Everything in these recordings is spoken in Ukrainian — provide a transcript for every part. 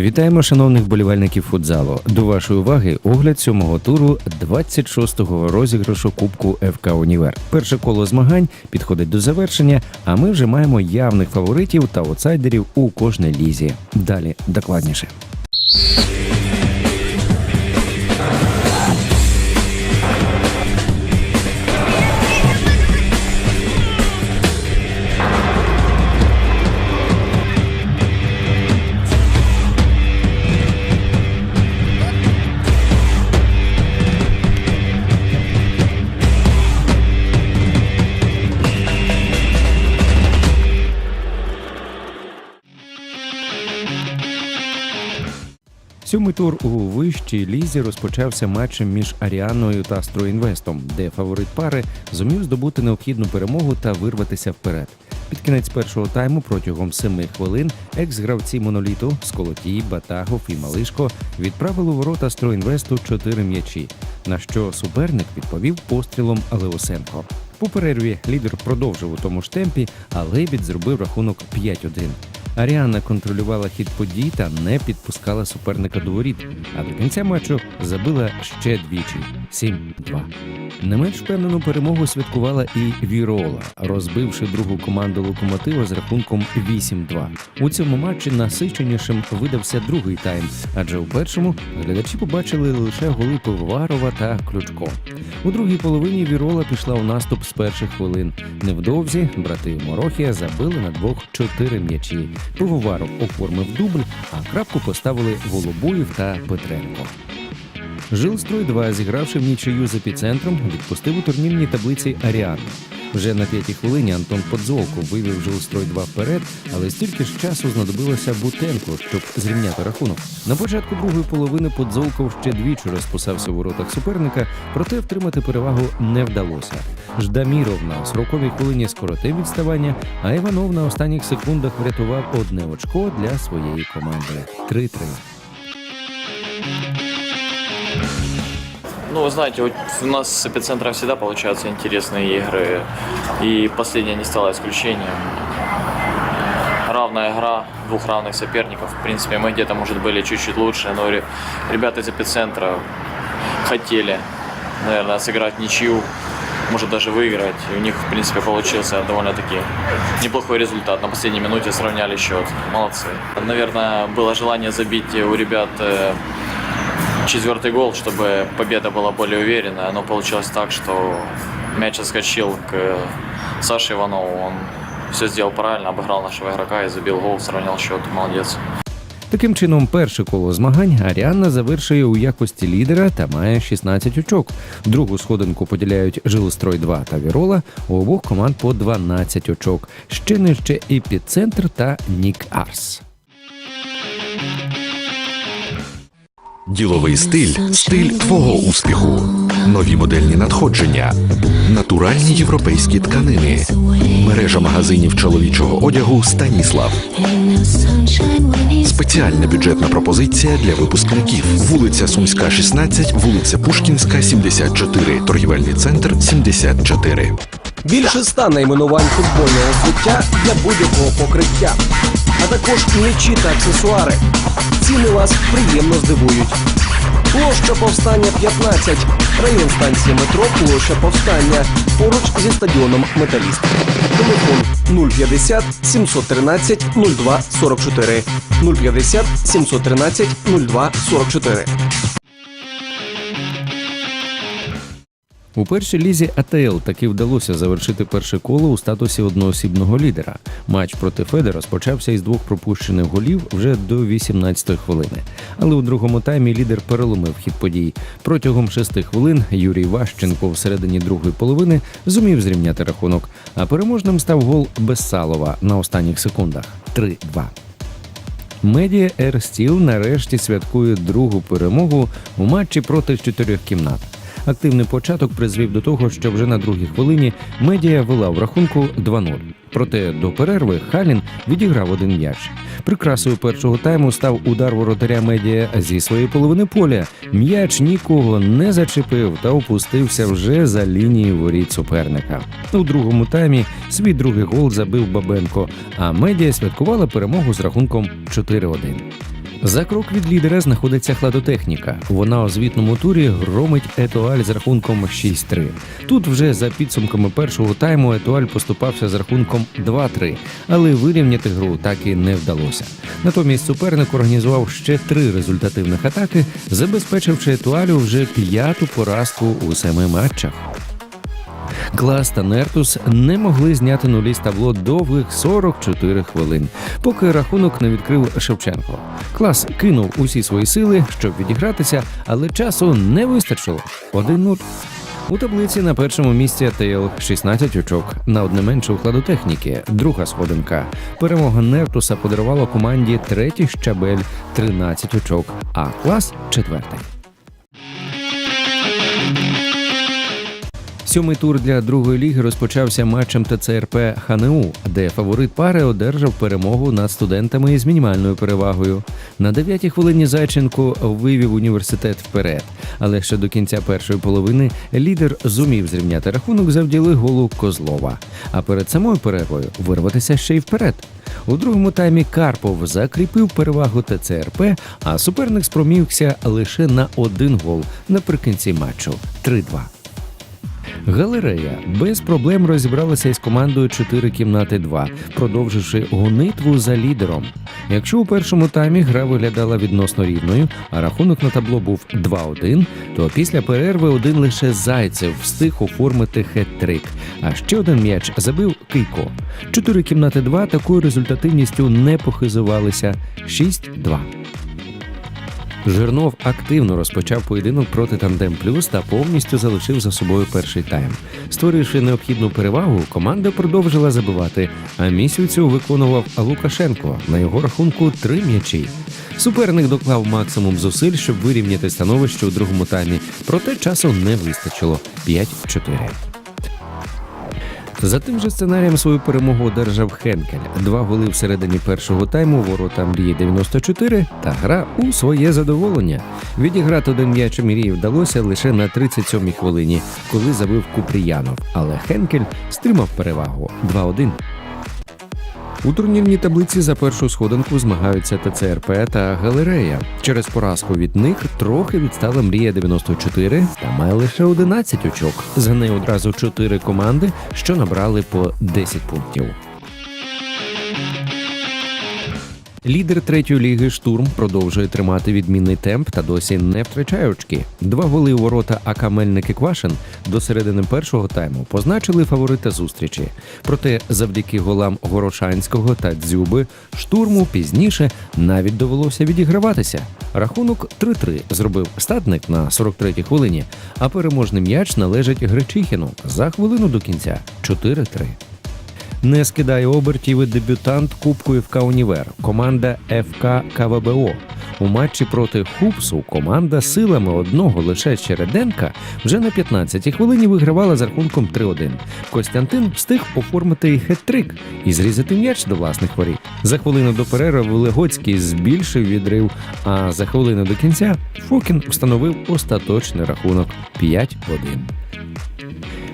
Вітаємо шановних болівальників футзалу. До вашої уваги огляд сьомого туру 26-го розіграшу Кубку ФК Універ. Перше коло змагань підходить до завершення, а ми вже маємо явних фаворитів та аутсайдерів у кожній лізі. Далі докладніше. Сьомий тур у вищій лізі розпочався матчем між Аріаною та Стройінвестом, де фаворит пари зумів здобути необхідну перемогу та вирватися вперед. Під кінець першого тайму протягом семи хвилин екс-гравці моноліту Сколотій, Батагов і Малишко відправили у ворота Стройінвесту чотири м'ячі, на що суперник відповів пострілом Леосенко. По перерві лідер продовжив у тому ж темпі, а Лебідь зробив рахунок 5-1. Аріана контролювала хід подій та не підпускала суперника до воріт, а до кінця матчу забила ще двічі 7-2. Не менш впевнену перемогу святкувала і Вірола, розбивши другу команду локомотива з рахунком 8-2. У цьому матчі насиченішим видався другий тайм, адже у першому глядачі побачили лише голи Пивоварова та Ключко. У другій половині Вірола пішла у наступ з перших хвилин. Невдовзі брати Морохія забили на двох чотири м'ячі. Пивоваров оформив дубль, а крапку поставили Волобоїв та Петренко. Жилстрой 2, зігравши в нічию з епіцентром, відпустив у турнірній таблиці Аріану. Вже на п'ятій хвилині Антон Подзолко вивів Жилстрой 2 вперед, але стільки ж часу знадобилося Бутенко, щоб зрівняти рахунок. На початку другої половини Подзолков ще двічі розписався у воротах суперника, проте втримати перевагу не вдалося. Ждаміров на 40-й хвилині скоротив відставання, а Іванов на останніх секундах врятував одне очко для своєї команди. 3-3. Ну, вы знаете, вот у нас с эпицентром всегда получаются интересные игры, и последняя не стала исключением. Равная игра двух равных соперников. В принципе, мы где-то, может, были чуть-чуть лучше, но ре- ребята из эпицентра хотели, наверное, сыграть ничью, может даже выиграть. И у них, в принципе, получился довольно-таки неплохой результат. На последней минуте сравняли счет. Молодцы. Наверное, было желание забить у ребят э, четвертый гол, чтобы победа была более уверенная. Но получилось так, что мяч отскочил к Саше Иванову. Он все сделал правильно, обыграл нашего игрока и забил гол, сравнял счет. Молодец. Таким чином, перше коло змагань Аріанна завершує у якості лідера та має 16 очок. Другу сходинку поділяють Жилстрой 2 та Вірола. У обох команд по 12 очок. Ще нижче епіцентр та Нік Арс. Діловий стиль стиль твого успіху. Нові модельні надходження, натуральні європейські тканини, мережа магазинів чоловічого одягу Станіслав. Спеціальна бюджетна пропозиція для випускників. Вулиця Сумська, 16, вулиця Пушкінська, 74, торгівельний центр 74. Більше ста найменувань футбольного взуття для будь-якого покриття, а також м'ячі та аксесуари. Ціни вас приємно здивують. Площа повстання 15, район станції метро, площа повстання, поруч зі стадіоном Металіст. Телефон 050 713 02 44 050 713 02 44. У першій лізі АТЛ таки вдалося завершити перше коло у статусі одноосібного лідера. Матч проти Феде розпочався із двох пропущених голів вже до 18-ї хвилини. Але у другому таймі лідер переломив хід подій. Протягом шести хвилин Юрій Ващенко всередині другої половини зумів зрівняти рахунок. А переможним став гол Безсалова на останніх секундах 3-2. Медіа Steel нарешті святкує другу перемогу у матчі проти чотирьох кімнат. Активний початок призвів до того, що вже на другій хвилині медіа вела в рахунку 2-0. Проте до перерви Халін відіграв один м'яч. Прикрасою першого тайму став удар воротаря медіа зі своєї половини поля. М'яч нікого не зачепив та опустився вже за лінією воріт суперника. У другому таймі свій другий гол забив Бабенко, а медіа святкувала перемогу з рахунком 4-1. За крок від лідера знаходиться хладотехніка. Вона у звітному турі громить Етуаль з рахунком 6-3. Тут вже за підсумками першого тайму Етуаль поступався з рахунком 2-3, але вирівняти гру так і не вдалося. Натомість суперник організував ще три результативних атаки, забезпечивши Етуалю вже п'яту поразку у семи матчах. Клас та Нертус не могли зняти нулі з табло довгих 44 хвилин, поки рахунок не відкрив Шевченко. Клас кинув усі свої сили, щоб відігратися, але часу не вистачило. 1-0. У таблиці на першому місці АТЛ 16 очок на одне менше у хладотехніки. Друга сходинка. Перемога Нертуса подарувала команді третій щабель 13 очок, а клас четвертий. Сьомий тур для другої ліги розпочався матчем ТЦРП ХНУ, де фаворит пари одержав перемогу над студентами із мінімальною перевагою. На дев'ятій хвилині Зайченко вивів університет вперед, але ще до кінця першої половини лідер зумів зрівняти рахунок завдяки голу Козлова. А перед самою перервою вирватися ще й вперед. У другому таймі Карпов закріпив перевагу ТЦРП, а суперник спромігся лише на один гол наприкінці матчу 3-2. Галерея без проблем розібралася із командою 4 кімнати 2, продовживши гонитву за лідером. Якщо у першому таймі гра виглядала відносно рівною, а рахунок на табло був 2-1, то після перерви один лише зайцев встиг оформити хет-трик, а ще один м'яч забив Кийко. Чотири кімнати 2 такою результативністю не похизувалися 6-2. Жирнов активно розпочав поєдинок проти тандем плюс та повністю залишив за собою перший тайм. Створивши необхідну перевагу, команда продовжила забивати, а місію цю виконував Лукашенко на його рахунку три м'ячі. Суперник доклав максимум зусиль, щоб вирівняти становище у другому таймі, проте часу не вистачило 5-4. За тим же сценарієм свою перемогу одержав Хенкель. Два голи всередині першого тайму, ворота Мрії 94 та гра у своє задоволення. Відіграти один м'яч Мрії вдалося лише на 37-й хвилині, коли забив Купріянов. Але Хенкель стримав перевагу 2-1. У турнірній таблиці за першу сходинку змагаються ТЦРП та Галерея. Через поразку від них трохи відстала Мрія 94 та має лише 11 очок. За нею одразу 4 команди, що набрали по 10 пунктів. Лідер третьої ліги штурм продовжує тримати відмінний темп та досі не втрачає очки. Два голи у ворота АК Мельник і Квашин до середини першого тайму позначили фаворита зустрічі. Проте, завдяки голам Горошанського та Дзюби, штурму пізніше навіть довелося відіграватися. Рахунок 3-3 зробив статник на 43-й хвилині, а переможний м'яч належить Гречихіну за хвилину до кінця 4-3. Не скидає обертів і дебютант Кубку ФК Універ. Команда ФК КВБО. У матчі проти Хупсу команда силами одного лише Череденка вже на 15-й хвилині вигравала з рахунком 3-1. Костянтин встиг оформити і хет-трик і зрізати м'яч до власних воріт. За хвилину до перерви Велигоцький збільшив відрив, а за хвилину до кінця Фокін встановив остаточний рахунок 5-1.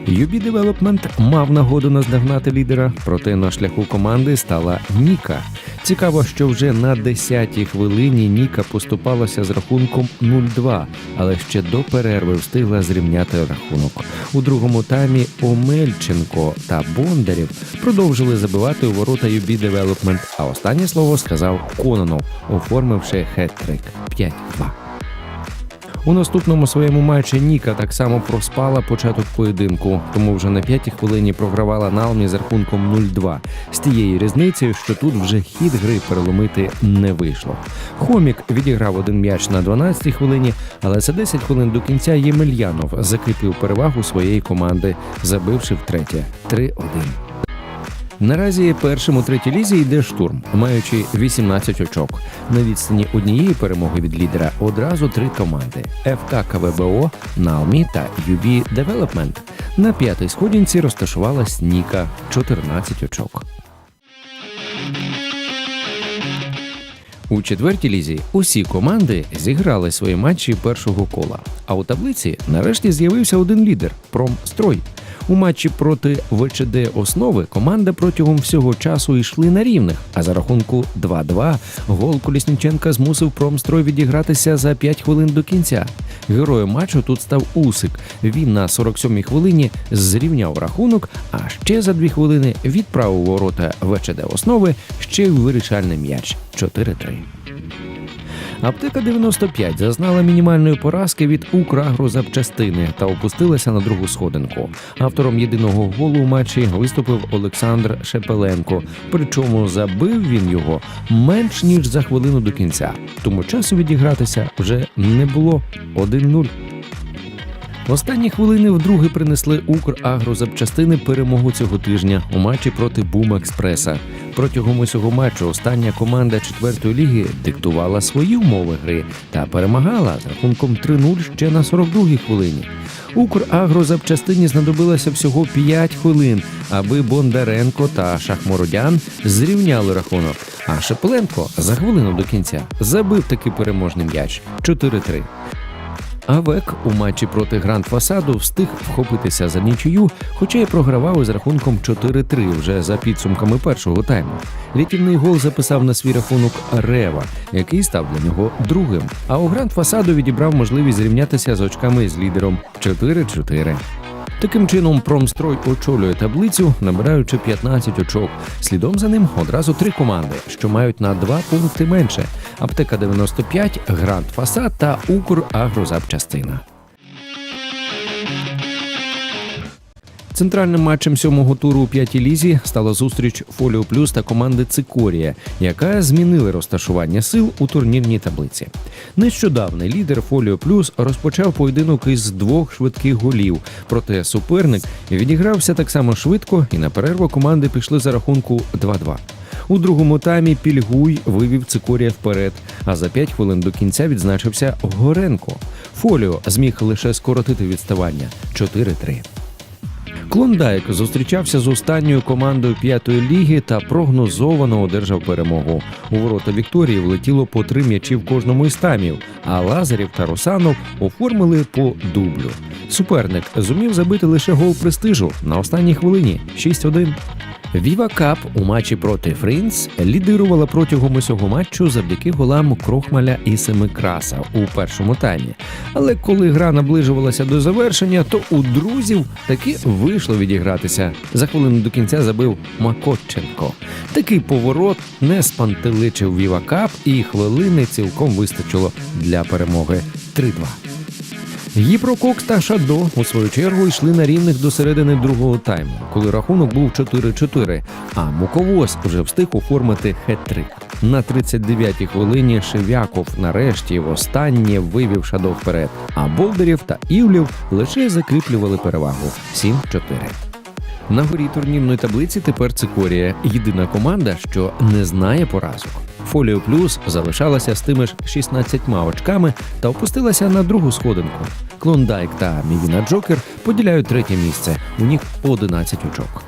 UB Development мав нагоду наздогнати лідера, проте на шляху команди стала Ніка. Цікаво, що вже на 10-й хвилині Ніка поступалася з рахунком 0-2, але ще до перерви встигла зрівняти рахунок. У другому таймі Омельченко та Бондарів продовжили забивати у ворота UB Development, а останнє слово сказав Кононов, оформивши хет-трик 5-2. У наступному своєму матчі Ніка так само проспала початок поєдинку, тому вже на п'ятій хвилині програвала Налмі з рахунком 0-2. З тією різницею, що тут вже хід гри переломити не вийшло. Хомік відіграв один м'яч на 12-й хвилині, але за 10 хвилин до кінця Ємельянов закріпив перевагу своєї команди, забивши втретє 3-1. Наразі першим у третій лізі йде штурм, маючи 18 очок. На відстані однієї перемоги від лідера одразу три команди: ФК КВБО, Налмі та UB Development. На п'ятій сходінці розташувалась Ніка 14 очок. У четвертій лізі усі команди зіграли свої матчі першого кола. А у таблиці нарешті з'явився один лідер Промстрой. У матчі проти ВЧД основи команда протягом всього часу йшли на рівних, а за рахунку 2-2 гол Колісніченка змусив промстрой відігратися за 5 хвилин до кінця. Героєм матчу тут став Усик. Він на 47-й хвилині зрівняв рахунок, а ще за 2 хвилини відправив ворота ВЧД основи ще й вирішальний м'яч 4-3. Аптека 95 зазнала мінімальної поразки від Украгрозапчастини та опустилася на другу сходинку. Автором єдиного голу у матчі виступив Олександр Шепеленко. Причому забив він його менш ніж за хвилину до кінця. Тому часу відігратися вже не було 1-0. В останні хвилини вдруге принесли Украгрозапчастини перемогу цього тижня у матчі проти Бум Експреса. Протягом усього матчу остання команда четвертої ліги диктувала свої умови гри та перемагала з рахунком 3-0 ще на 42-й хвилині. Украгрозапчастині знадобилося всього 5 хвилин, аби Бондаренко та Шахмородян зрівняли рахунок. А Шепеленко за хвилину до кінця забив таки переможний м'яч 4-3. Авек у матчі проти Гранд Фасаду встиг вхопитися за нічию, хоча й програвав із рахунком 4-3 вже за підсумками першого тайму. Рятівний гол записав на свій рахунок Рева, який став для нього другим. А у Гранд Фасаду відібрав можливість зрівнятися з очками з лідером 4-4. Таким чином, промстрой очолює таблицю, набираючи 15 очок. Слідом за ним одразу три команди, що мають на два пункти менше: аптека 95, Гранд Фасад та Украгрозапчастина. Центральним матчем сьомого туру у п'ятій лізі стала зустріч Фоліо Плюс та команди Цикорія, яка змінила розташування сил у турнірній таблиці. Нещодавний лідер Фоліо Плюс розпочав поєдинок із двох швидких голів, проте суперник відігрався так само швидко, і на перерву команди пішли за рахунку 2-2. У другому таймі Пільгуй вивів Цикорія вперед, а за 5 хвилин до кінця відзначився Горенко. Фоліо зміг лише скоротити відставання 4-3. Клондайк зустрічався з останньою командою п'ятої ліги та прогнозовано одержав перемогу. У ворота Вікторії влетіло по три м'ячі в кожному із тамів, а Лазарів та Русанов оформили по дублю. Суперник зумів забити лише гол престижу на останній хвилині 6-1. Віва Кап у матчі проти Фрінц лідирувала протягом усього матчу завдяки голам Крохмаля і Семикраса у першому таймі. Але коли гра наближувалася до завершення, то у друзів таки вийшло відігратися. За хвилину до кінця забив Макотченко. Такий поворот не спантеличив Віва Кап, і хвилини цілком вистачило для перемоги 3-2. Гіпрококс та Шадо у свою чергу йшли на рівних до середини другого тайму, коли рахунок був 4-4, а Муковоз вже встиг оформити хет-трик. На 39-й хвилині Шевяков нарешті востаннє вивів Шадо вперед, а Болдерів та Івлів лише закріплювали перевагу 7-4. На горі турнірної таблиці тепер Цикорія єдина команда, що не знає поразок. Фоліо Плюс залишалася з тими ж 16 очками та опустилася на другу сходинку. Клондайк та Мівіна Джокер поділяють третє місце. У них по 11 очок.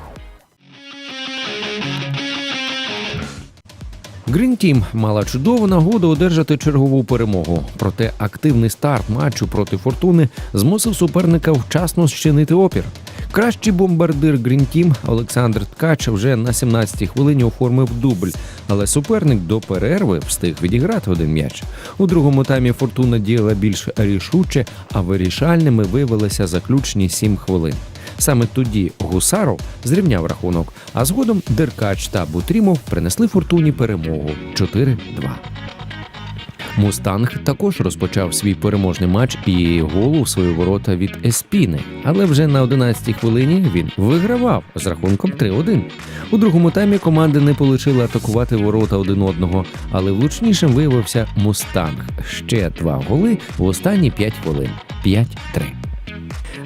Green Team мала чудову нагоду одержати чергову перемогу. Проте активний старт матчу проти фортуни змусив суперника вчасно зчинити опір. Кращий бомбардир Green Team Олександр Ткач вже на 17-й хвилині оформив дубль, але суперник до перерви встиг відіграти один м'яч. У другому таймі фортуна діяла більш рішуче, а вирішальними виявилися заключні 7 хвилин. Саме тоді Гусаров зрівняв рахунок, а згодом Деркач та Бутрімов принесли фортуні перемогу 4-2. Мустанг також розпочав свій переможний матч і гол у свої ворота від Еспіни. Але вже на 11-й хвилині він вигравав з рахунком 3-1. У другому таймі команди не полишили атакувати ворота один одного, але влучнішим виявився Мустанг. Ще два голи в останні 5 хвилин 5-3.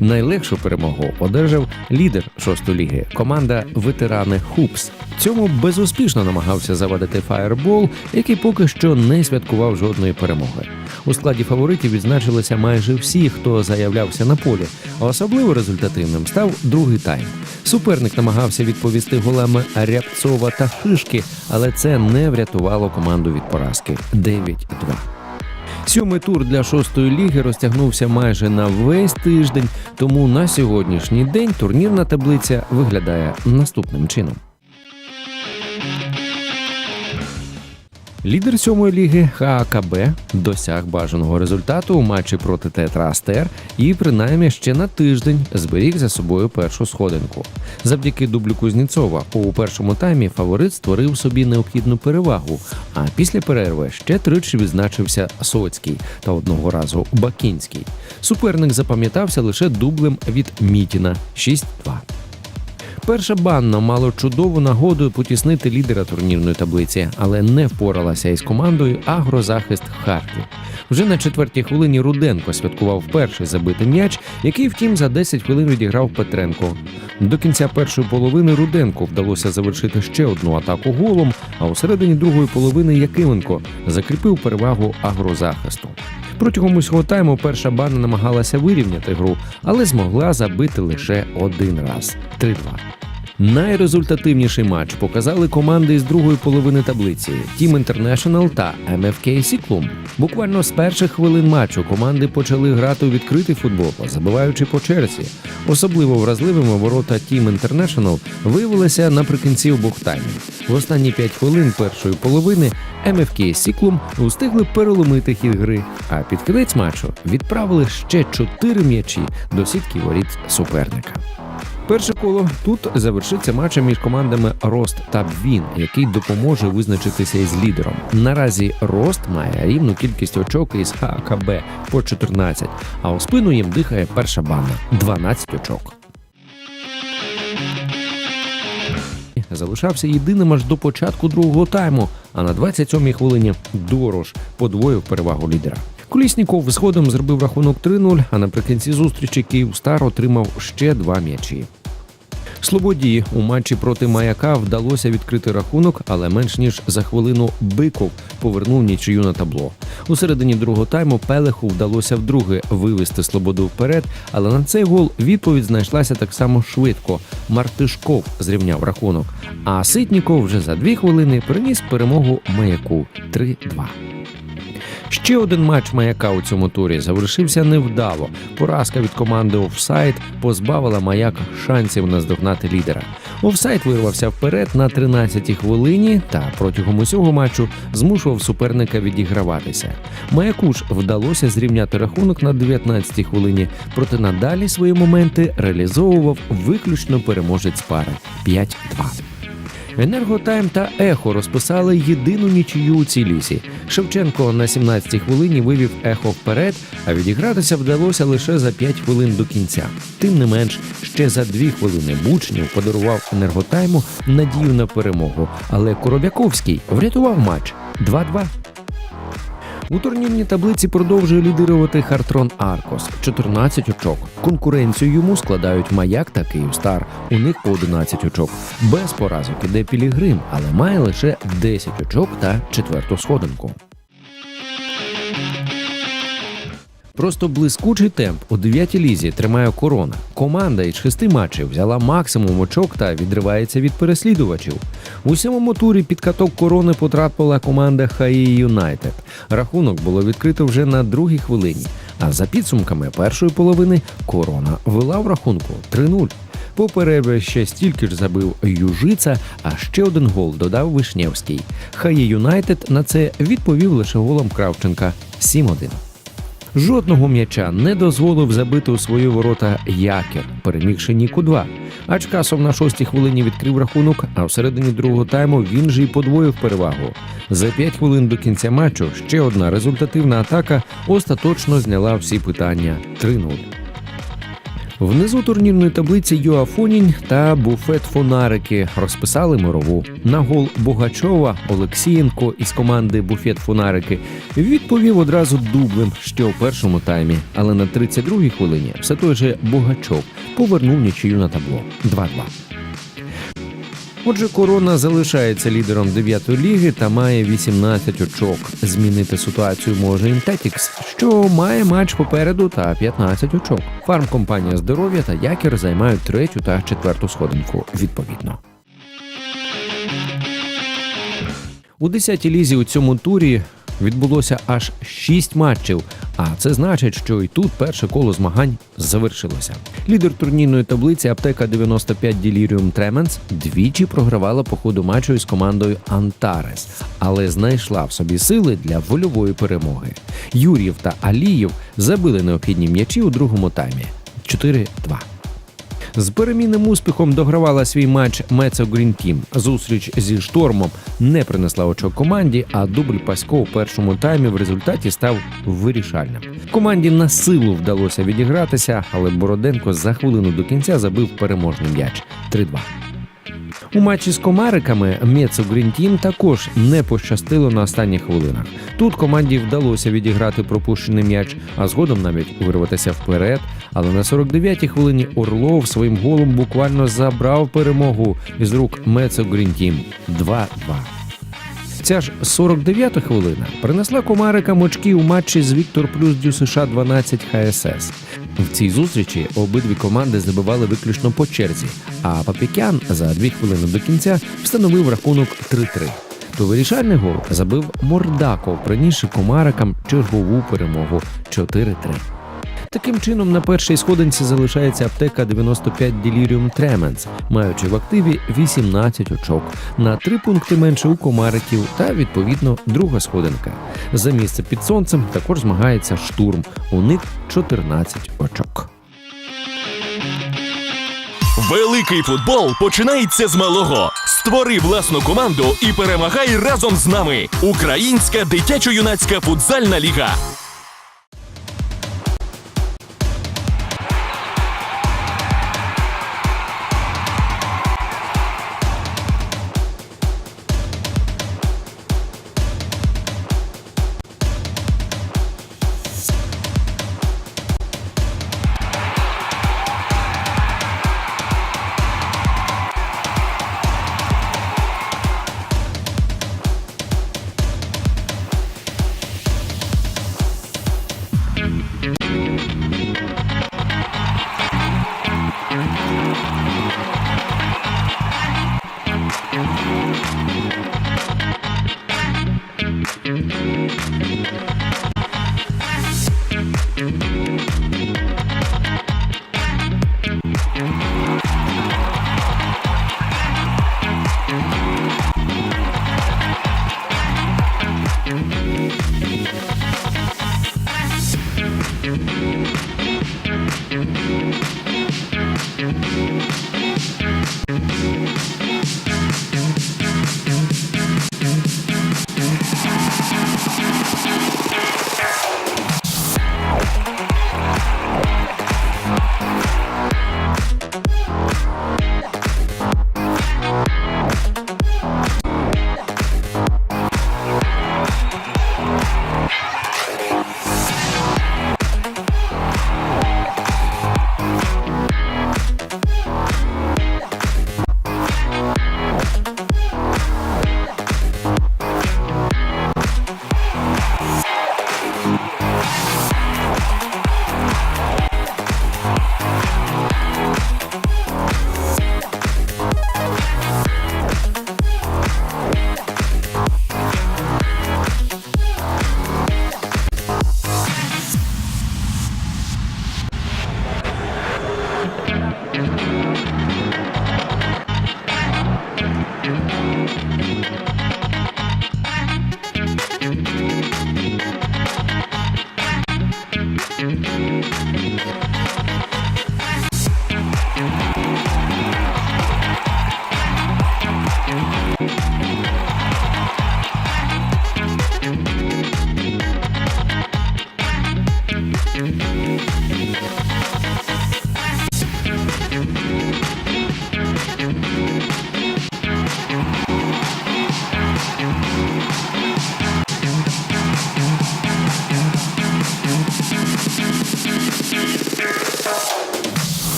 Найлегшу перемогу одержав лідер шостої ліги команда ветерани Хупс. Цьому безуспішно намагався завадити Фаєрбол, який поки що не святкував жодної перемоги. У складі фаворитів відзначилися майже всі, хто заявлявся на полі. Особливо результативним став другий тайм. Суперник намагався відповісти голами Рябцова та Шишки, але це не врятувало команду від поразки 9-2. Сьомий тур для шостої ліги розтягнувся майже на весь тиждень, тому на сьогоднішній день турнірна таблиця виглядає наступним чином. Лідер сьомої ліги ХАКБ досяг бажаного результату у матчі проти Тетра Астер і принаймні ще на тиждень зберіг за собою першу сходинку. Завдяки дублю Кузніцова у першому таймі фаворит створив собі необхідну перевагу. А після перерви ще тричі відзначився Соцький та одного разу Бакінський. Суперник запам'ятався лише дублем від Мітіна 6-2. Перша банна мало чудову нагоду потіснити лідера турнірної таблиці, але не впоралася із командою агрозахист Харків. Вже на четвертій хвилині Руденко святкував перший забитий м'яч, який, втім, за 10 хвилин відіграв Петренко. До кінця першої половини Руденко вдалося завершити ще одну атаку голом, а у середині другої половини Якименко закріпив перевагу агрозахисту. Протягом усього тайму перша бана намагалася вирівняти гру, але змогла забити лише один раз 3-2. Найрезультативніший матч показали команди із другої половини таблиці Team International та MFK Сіклум. Буквально з перших хвилин матчу команди почали грати у відкритий футбол, забиваючи по черзі. Особливо вразливими ворота Team International виявилися наприкінці обох. В останні 5 хвилин першої половини MFK Сіклум встигли переломити хід гри, а під кінець матчу відправили ще 4 м'ячі до сітки воріт суперника. Перше коло тут завершиться матчем між командами Рост та Бвін, який допоможе визначитися із лідером. Наразі Рост має рівну кількість очок із ХКБ по 14, а у спину їм дихає перша банда 12 очок. Залишався єдиним аж до початку другого тайму, а на 27-й хвилині Дорош подвоїв перевагу лідера. Колісніков згодом зробив рахунок 3-0, а наприкінці зустрічі Київстар отримав ще два м'ячі. Слободі у матчі проти маяка вдалося відкрити рахунок, але менш ніж за хвилину Биков повернув нічию на табло. У середині другого тайму Пелеху вдалося вдруге вивести Слободу вперед, але на цей гол відповідь знайшлася так само швидко. Мартишков зрівняв рахунок. А Ситніков вже за дві хвилини приніс перемогу маяку 3-2. Ще один матч маяка у цьому турі завершився невдало. Поразка від команди Офсайд позбавила маяк шансів наздогнати лідера. Офсайд вирвався вперед на 13-й хвилині та протягом усього матчу змушував суперника відіграватися. Маяку ж вдалося зрівняти рахунок на 19-й хвилині, проте надалі свої моменти реалізовував виключно переможець пари 5-2. Енерготайм та ехо розписали єдину нічию у цій лісі. Шевченко на 17-й хвилині вивів ехо вперед, а відігратися вдалося лише за 5 хвилин до кінця. Тим не менш, ще за 2 хвилини Бучнів подарував енерготайму надію на перемогу. Але Коробяковський врятував матч 2-2. У турнірній таблиці продовжує лідирувати Хартрон Аркос 14 очок. Конкуренцію йому складають Маяк та Київстар. У них по 11 очок. Без поразок іде Пілігрим, але має лише 10 очок та четверту сходинку. Просто блискучий темп у дев'ятій лізі тримає корона. Команда із шести матчів взяла максимум очок та відривається від переслідувачів. У сьомому турі під каток корони потрапила команда Хаї Юнайтед. Рахунок було відкрито вже на другій хвилині. А за підсумками першої половини корона вела в рахунку 3-0. По перерві ще стільки ж забив Южица, а ще один гол додав Вишнєвський. Хаї Юнайтед на це відповів лише голом Кравченка 7-1. Жодного м'яча не дозволив забити у свої ворота Якер, перемігши Ніку 2. Ачкасов на шостій хвилині відкрив рахунок, а в середині другого тайму він же й подвоїв перевагу. За 5 хвилин до кінця матчу ще одна результативна атака остаточно зняла всі питання 3-0. Внизу турнірної таблиці Йоафонінь та буфет Фонарики розписали мирову. На гол Богачова Олексієнко із команди Буфет Фонарики відповів одразу дублем ще у першому таймі, але на 32-й хвилині все той же Богачов повернув нічию на табло 2-2. Отже, корона залишається лідером 9-ї ліги та має 18 очок. Змінити ситуацію може Інтетікс, що має матч попереду та 15 очок. Фармкомпанія здоров'я та якір займають третю та четверту сходинку відповідно. У 10-й лізі у цьому турі відбулося аж 6 матчів. А це значить, що і тут перше коло змагань завершилося. Лідер турнірної таблиці аптека 95 Діліріум Тременс двічі програвала по ходу матчу із командою Антарес, але знайшла в собі сили для вольової перемоги. Юр'єв та Алієв забили необхідні м'ячі у другому таймі 4-2. З перемінним успіхом догравала свій матч Мецо Грін Тім. Зустріч зі штормом не принесла очок команді, а дубль Пасько у першому таймі в результаті став вирішальним. Команді на силу вдалося відігратися, але Бороденко за хвилину до кінця забив переможний м'яч 3-2. У матчі з комариками Мецо Грін Тім також не пощастило на останніх хвилинах. Тут команді вдалося відіграти пропущений м'яч, а згодом навіть вирватися вперед. Але на 49-й хвилині Орлов своїм голом буквально забрав перемогу із рук Мецо Грін Тім 2-2. Ця ж 49-та хвилина принесла комарикам очки у матчі з Віктор плюс Дю США 12 ХСС. В цій зустрічі обидві команди забивали виключно по черзі, а Папікян за дві хвилини до кінця встановив рахунок 3-3. То вирішальний гол забив Мордаков, принісши комарикам чергову перемогу 4-3. Таким чином, на першій сходинці залишається аптека 95 Delirium Tremens, маючи в активі 18 очок, на 3 пункти менше у комариків та відповідно друга сходинка. За місце під сонцем також змагається штурм. У них 14 очок. Великий футбол починається з малого. Створи власну команду і перемагай разом з нами. Українська дитячо-юнацька футзальна ліга.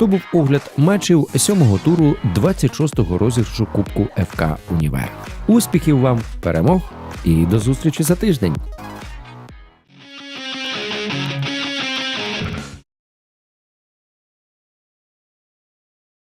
То був огляд матчів сьомого туру 26-го розіграшу Кубку ФК Універ. Успіхів вам, перемог і до зустрічі за тиждень.